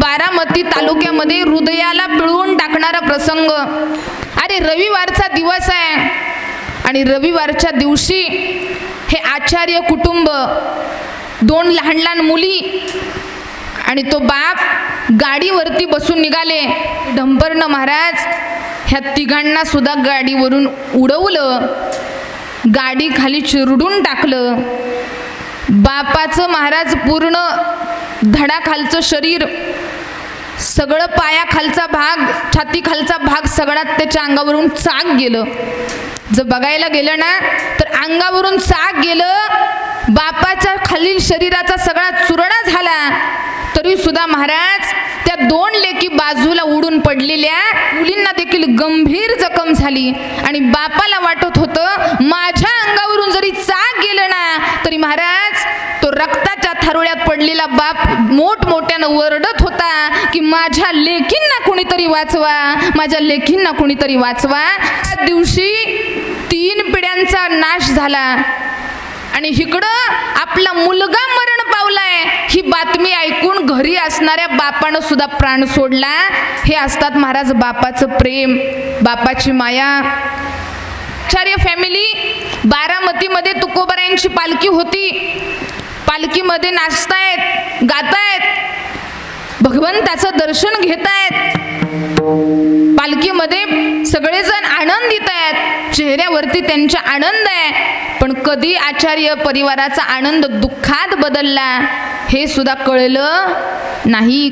बारामती तालुक्यामध्ये हृदयाला पिळवून टाकणारा प्रसंग. अरे रविवारचा दिवस आहे. आणि रविवारच्या दिवशी हे आचार्य कुटुंब दोन लहान लहान मुली आणि तो बाप गाडीवरती बसून निघाले. ढंबरनं महाराज ह्या तिघांना सुद्धा गाडीवरून उडवलं. गाडी खाली चिरडून टाकलं. बापाचं महाराज पूर्ण धडाखालचं शरीर सगळं पायाखालचा भाग छातीखालचा भाग सगळा त्याच्या अंगावरून चाक गेलं. जर बघायला गेलं ना तर अंगावरून चाक गेलं बापाच्या खालील शरीराचा सगळा चुरणा झाला. तरी सुद्धा महाराज त्या दोन लेकी बाजूला उडून पडलेल्या मुलींना देखील गंभीर जखम झाली. आणि बापाला वाटत होतं माझ्या अंगावरून जरी चाक गेलं ना तरी महाराज तो रक्ताच्या थारोळ्यात पडलेला बाप मोठमोठ्यानं वरडत होता की माझ्या लेखींना कुणीतरी वाचवा माझ्या लेखींना कुणीतरी वाचवा. त्या दिवशी तीन पिढ्यांचा नाश झाला. आणि इकडं आपला मुलगा मरण पावलाय. ही बातमी ऐकून घरी असणाऱ्या बापानं सुद्धा प्राण सोडला. हे असतात महाराज बापाचं प्रेम बापाची माया. आचार्य फॅमिली बारामतीमध्ये तुकोबऱ्यांची पालखी होती. पालखीमध्ये नाचतायत गातायत. भगवंताचं दर्शन घेतायत. पालखीमध्ये सगळेजण आनंदित आहेत चेहऱ्यावरती त्यांचा आनंद आहे. पण कधी आचार्य परिवाराचा आनंद दुःखात बदलला हे सुद्धा कळलं नाही.